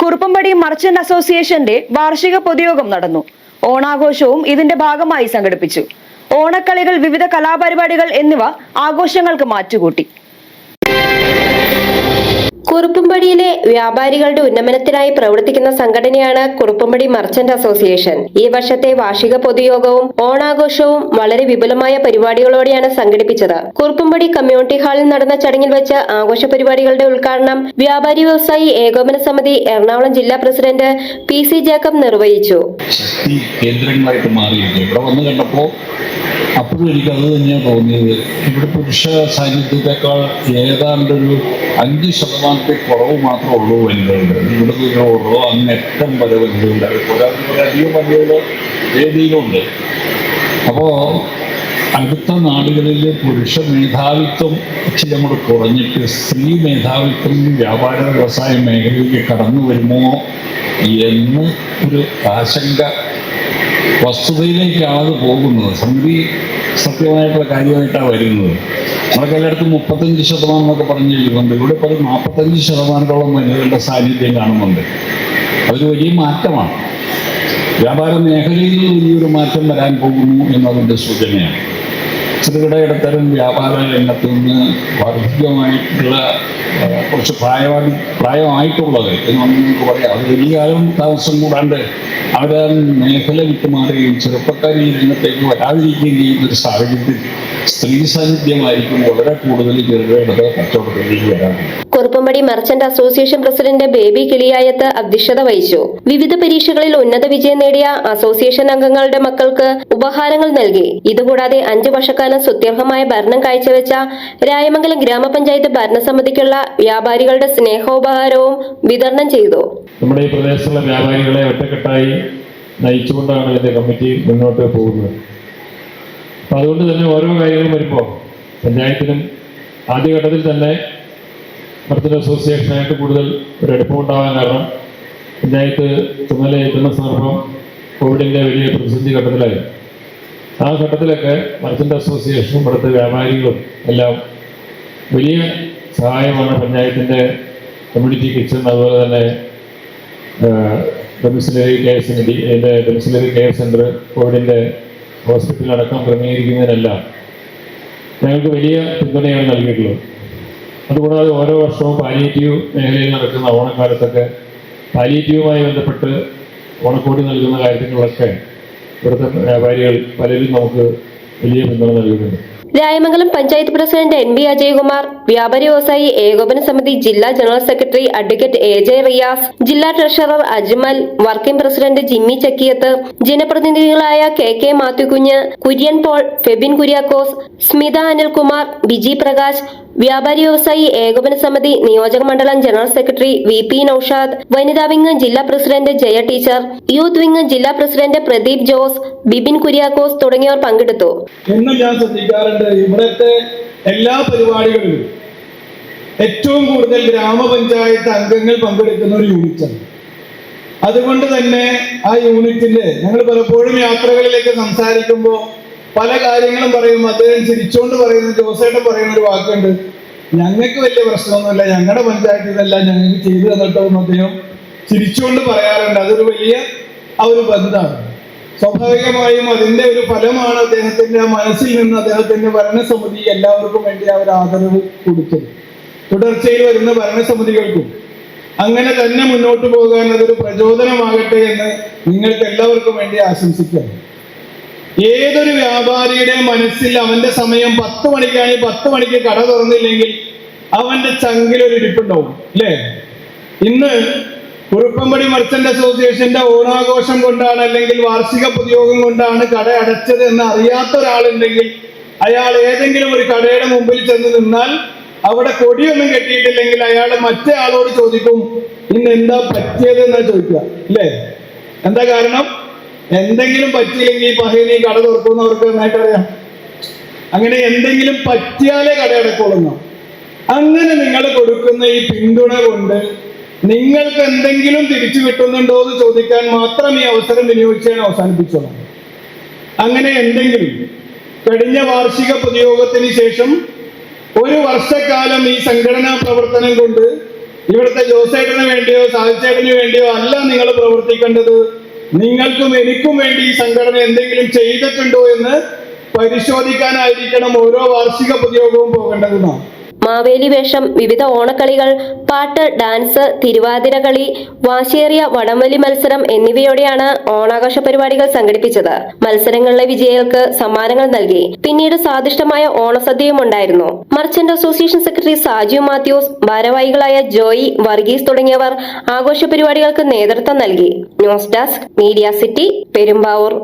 Kuruppampady merchant അസോസിയേഷന്റെ വാർഷിക പൊതുയോഗം നടന്നു. ഓണാഘോഷവും ഇതിന്റെ ഭാഗമായി സംഘടിപ്പിച്ചു. ഓണക്കളികൾ വിവിധ കലാപരിപാടികൾ എന്നിവ ആഘോഷങ്ങൾക്ക് മാറ്റുകൂട്ടി. കുറുപ്പുംപടിയിലെ വ്യാപാരികളുടെ ഉന്നമനത്തിനായി പ്രവർത്തിക്കുന്ന സംഘടനയാണ് കുറുപ്പുംപടി മർച്ചന്റ് അസോസിയേഷൻ. ഈ വർഷത്തെ വാർഷിക പൊതുയോഗവും ഓണാഘോഷവും വളരെ വിപുലമായ പരിപാടികളോടെയാണ് സംഘടിപ്പിച്ചത്. കുറുപ്പുംപടി കമ്മ്യൂണിറ്റി ഹാളിൽ നടന്ന ചടങ്ങിൽ വെച്ച് ആഘോഷ പരിപാടികളുടെ ഉദ്ഘാടനം വ്യാപാരി വ്യവസായി ഏകോപന സമിതി എറണാകുളം ജില്ലാ പ്രസിഡന്റ് പി സി ജേക്കബ് നിർവഹിച്ചു. വന്ന് കണ്ടപ്പോൾ അപ്പോഴും എനിക്ക് അത് തന്നെയാണ് തോന്നിയത്. ഇവിടെ പുരുഷ സാന്നിധ്യത്തെക്കാൾ ഏതാണ്ട് ഒരു അഞ്ച് ശതമാനത്തെ കുറവ് മാത്രമേ ഉള്ളൂ വനിതകളുടെ നിന്ന് ഉള്ളൂ അന്ന് അങ്ങേറ്റം വരെ വനിതകളുടെ അധികം വനിതകൾ വേദിയിലുണ്ട്. അപ്പോൾ അടുത്ത നാടുകളിൽ പുരുഷ മേധാവിത്വം ഇച്ചിരി അങ്ങോട്ട് കുറഞ്ഞിട്ട് സ്ത്രീ മേധാവിത്വം വ്യാപാര വ്യവസായ മേഖലയിലേക്ക് കടന്നു വരുമോ എന്ന് ഒരു ആശങ്ക വസ്തുതയിലേക്കാണ് അത് പോകുന്നത്. സംഗതി സത്യമായിട്ടുള്ള കാര്യമായിട്ടാണ് വരുന്നത്. നമ്മളൊക്കെ എല്ലായിടത്തും മുപ്പത്തഞ്ച് ശതമാനം എന്നൊക്കെ പറഞ്ഞിരിക്കുന്നുണ്ട്. ഇവിടെ ഇപ്പോൾ നാൽപ്പത്തഞ്ച് ശതമാനത്തോളം വനിതകളുടെ സാന്നിധ്യം കാണുന്നുണ്ട്. അതൊരു വലിയ മാറ്റമാണ്. വ്യാപാര മേഖലയിൽ വലിയൊരു മാറ്റം വരാൻ പോകുന്നു എന്നതിന്റെ സൂചനയാണ്. ചെറുകിട ഇടത്തരം വ്യാപാര രംഗത്ത് നിന്ന് വർദ്ധികമായിട്ടുള്ള ആ, കുറച്ച് പ്രായമായി പ്രായമായിട്ടുള്ളത് എന്ന് നമുക്ക് പറയാം. അത് വലിയ കാലം താമസം കൂടാണ്ട് അവരെ മേഖല വിട്ടുമാറുകയും ചെറുപ്പക്കാർ ഈ രംഗത്തേക്ക് വരാതിരിക്കുകയും ചെയ്യുന്ന ഒരു സാഹചര്യത്തിൽ സ്ത്രീ സാന്നിധ്യമായിരിക്കും വളരെ കൂടുതൽ ചെറുകിട കച്ചവടത്തിലേക്ക് വരാറുണ്ട് Kuruppampady merchant association president Baby Kiliyayath അധ്യക്ഷത വഹിച്ചു. വിവിധ പരീക്ഷകളിൽ ഉന്നത വിജയം നേടിയ അസോസിയേഷൻ അംഗങ്ങളുടെ മക്കൾക്ക് ഉപഹാരങ്ങൾ നൽകി. ഇതുകൂടാതെ അഞ്ചു വർഷക്കാലം സുത്യർഹമായ ഭരണം കാഴ്ചവെച്ച രായമംഗലം ഗ്രാമപഞ്ചായത്ത് ഭരണസമിതിക്കുള്ള വ്യാപാരികളുടെ സ്നേഹോപഹാരവും വിതരണം ചെയ്തു. നമ്മുടെ ഈ പ്രദേശത്തുള്ള വ്യാപാരികളെ ഒറ്റക്കെട്ടായി നയിച്ചുകൊണ്ടാണ് ഇതിന്റെ കമ്മിറ്റി മുന്നോട്ട് പോകുന്നത്. അപ്പം അതുകൊണ്ട് തന്നെ ഓരോ കാര്യങ്ങളും വരുമ്പോൾ പഞ്ചായത്തിനും ആദ്യഘട്ടത്തിൽ തന്നെ മർത്തൻ അസോസിയേഷനായിട്ട് കൂടുതൽ ഒരു അടുപ്പമുണ്ടാകാൻ കാരണം പഞ്ചായത്ത് ചുമതലയേറ്റുന്ന സന്ദർഭം കോവിഡിന്റെ വലിയ പ്രതിസന്ധി ഘട്ടത്തിലായി. ആ ഘട്ടത്തിലൊക്കെ മർച്ചന്റ് അസോസിയേഷനും ഇവിടുത്തെ വ്യാപാരികളും എല്ലാം വലിയ സഹായമാണ് പഞ്ചായത്തിന്റെ കമ്മ്യൂണിറ്റി കിച്ചൺ അതുപോലെ തന്നെ domiciliary care centre domiciliary care centre കോവിഡിന്റെ ഹോസ്പിറ്റലടക്കം ക്രമീകരിക്കുന്നതിനെല്ലാം ഞങ്ങൾക്ക് വലിയ പിന്തുണയാണ് നൽകിയിട്ടുള്ളത്. അതുകൂടാതെ ഓരോ വർഷവും പാലിയേറ്റീവ് മേഖലയിൽ നടക്കുന്ന ഓണക്കാലത്തൊക്കെ പാലിയേറ്റീവുമായി ബന്ധപ്പെട്ട് ഓണക്കോടി നൽകുന്ന കാര്യത്തിലൊക്കെ ഇവിടുത്തെ വ്യാപാരികൾ പലരും നമുക്ക് വലിയ പിന്തുണ നൽകുന്നുണ്ട് Rayamangalam panchayat president N B Ajayakumar വ്യാപാരി വ്യവസായി ഏകോപന സമിതി ജില്ലാ general secretary advocate A J Riyas ജില്ലാ treasurer Ajmal working president Jimmy Chakkiyath ജനപ്രതിനിധികളായ K K Mathewkunju Kurian Paul Febin Kuriakose Smitha Anilkumar Biji Prakash വ്യാപാരി വ്യവസായി ഏകോപന സമിതി നിയോജക മണ്ഡലം general secretary V P Noushad വനിതാ വിംഗ് ജില്ലാ president Jaya teacher youth wing ജില്ലാ പ്രസിഡന്റ് പ്രദീപ് ജോസ് ബിബിൻ കുര്യാക്കോസ് തുടങ്ങിയവർ പങ്കെടുത്തു. ഞാൻ ഇവിടുത്തെ എല്ലാ പരിപാടികളിലും ഏറ്റവും കൂടുതൽ ഗ്രാമപഞ്ചായത്ത് അംഗങ്ങൾ പങ്കെടുക്കുന്ന ഒരു യൂണിറ്റാണ്. അതുകൊണ്ട് തന്നെ ആ യൂണിറ്റിന്റെ ഞങ്ങൾ പലപ്പോഴും യാത്രകളിലേക്ക് സംസാരിക്കുമ്പോൾ പല കാര്യങ്ങളും പറയും അദ്ദേഹം ചിരിച്ചുകൊണ്ട് പറയുന്ന ജോസേട്ടൻ പറയുന്ന ഒരു വാക്കുണ്ട്. ഞങ്ങൾക്ക് വലിയ പ്രശ്നമൊന്നുമില്ല ഞങ്ങളുടെ പഞ്ചായത്ത് ഇതെല്ലാം ഞങ്ങൾക്ക് ചെയ്തു തന്നിട്ടോ എന്ന് അദ്ദേഹം ചിരിച്ചുകൊണ്ട് പറയാറുണ്ട്. അതൊരു വലിയ ആ ഒരു ബന്ധമാണ്. സ്വാഭാവികമായും അതിന്റെ ഒരു ഫലമാണ് അദ്ദേഹത്തിന്റെ മനസ്സിൽ നിന്ന് അദ്ദേഹത്തിന്റെ ഭരണസമിതി എല്ലാവർക്കും വേണ്ടി അവർ ആദരവ് കൊടുത്തത്. തുടർച്ചയിൽ വരുന്ന ഭരണസമിതികൾക്കും അങ്ങനെ തന്നെ മുന്നോട്ട് പോകാൻ അതൊരു പ്രചോദനമാകട്ടെ എന്ന് നിങ്ങൾക്ക് എല്ലാവർക്കും വേണ്ടി ആശംസിക്കാം. ഏതൊരു വ്യാപാരിയുടെ മനസ്സിൽ അവന്റെ സമയം പത്ത് മണിക്കാണെങ്കിൽ പത്ത് മണിക്ക് കട തുറന്നില്ലെങ്കിൽ അവന്റെ ചങ്കിൽ ഒരു ഇരിപ്പുണ്ടാവും അല്ലേ? ഇന്ന് കുറുപ്പമ്പടി മർച്ചന്റ് അസോസിയേഷന്റെ ഓണാഘോഷം കൊണ്ടാണ് അല്ലെങ്കിൽ വാർഷിക പൊതുയോഗം കൊണ്ടാണ് കട അടച്ചത് എന്ന് അറിയാത്ത ഒരാളുണ്ടെങ്കിൽ അയാൾ ഏതെങ്കിലും ഒരു കടയുടെ മുമ്പിൽ ചെന്ന് നിന്നാൽ അവിടെ കൊടിയൊന്നും കെട്ടിയിട്ടില്ലെങ്കിൽ അയാൾ മറ്റേ ആളോട് ചോദിക്കും ഇന്ന് എന്താ പറ്റിയത്? എന്നാ ചോദിക്കുക. അല്ലേ എന്താ കാരണം? എന്തെങ്കിലും പറ്റിയില്ലെങ്കിൽ പഹയനി കട തുറക്കുന്നവർക്ക് നന്നായിട്ട് അറിയാം. അങ്ങനെ എന്തെങ്കിലും പറ്റിയാലേ കട അടക്കുള്ളൂ അങ്ങനെ നിങ്ങൾ കൊടുക്കുന്ന ഈ പിന്തുണ കൊണ്ട് നിങ്ങൾക്ക് എന്തെങ്കിലും തിരിച്ചു കിട്ടുന്നുണ്ടോ എന്ന് ചോദിക്കാൻ മാത്രം ഈ അവസരം വിനിയോഗിച്ച് ഞാൻ അവസാനിപ്പിച്ചോളാം അങ്ങനെ എന്തെങ്കിലും കഴിഞ്ഞ വാർഷിക പൊതുയോഗത്തിന് ശേഷം ഒരു വർഷക്കാലം ഈ സംഘടനാ പ്രവർത്തനം കൊണ്ട് ഇവിടുത്തെ ജോസേട്ടന് വേണ്ടിയോ സാഹിച്ചേട്ടന് വേണ്ടിയോ അല്ല നിങ്ങൾ പ്രവർത്തിക്കേണ്ടത്. നിങ്ങൾക്കും എനിക്കും വേണ്ടി ഈ സംഘടന എന്തെങ്കിലും ചെയ്തിട്ടുണ്ടോ എന്ന് പരിശോധിക്കാനായിരിക്കണം ഓരോ വാർഷിക പൊതുയോഗവും പോകേണ്ടതെന്നാണ്. മാവേലി വേഷം വിവിധ ഓണക്കളികൾ പാട്ട് ഡാൻസ് തിരുവാതിരകളി വാശേറിയ വടംവലി മത്സരം എന്നിവയോടെയാണ് ഓണാഘോഷ പരിപാടികൾ സംഘടിപ്പിച്ചത്. മത്സരങ്ങളിലെ വിജയികൾക്ക് സമ്മാനങ്ങൾ നൽകി. പിന്നീട് സ്വാദിഷ്ടമായ ഓണസദ്യയും ഉണ്ടായിരുന്നു. Merchant association secretary Saju Mathews ഭാരവാഹികളായ ജോയി വർഗീസ് തുടങ്ങിയവർ ആഘോഷ പരിപാടികൾക്ക് നേതൃത്വം നൽകി. News desk media city Perumbavoor.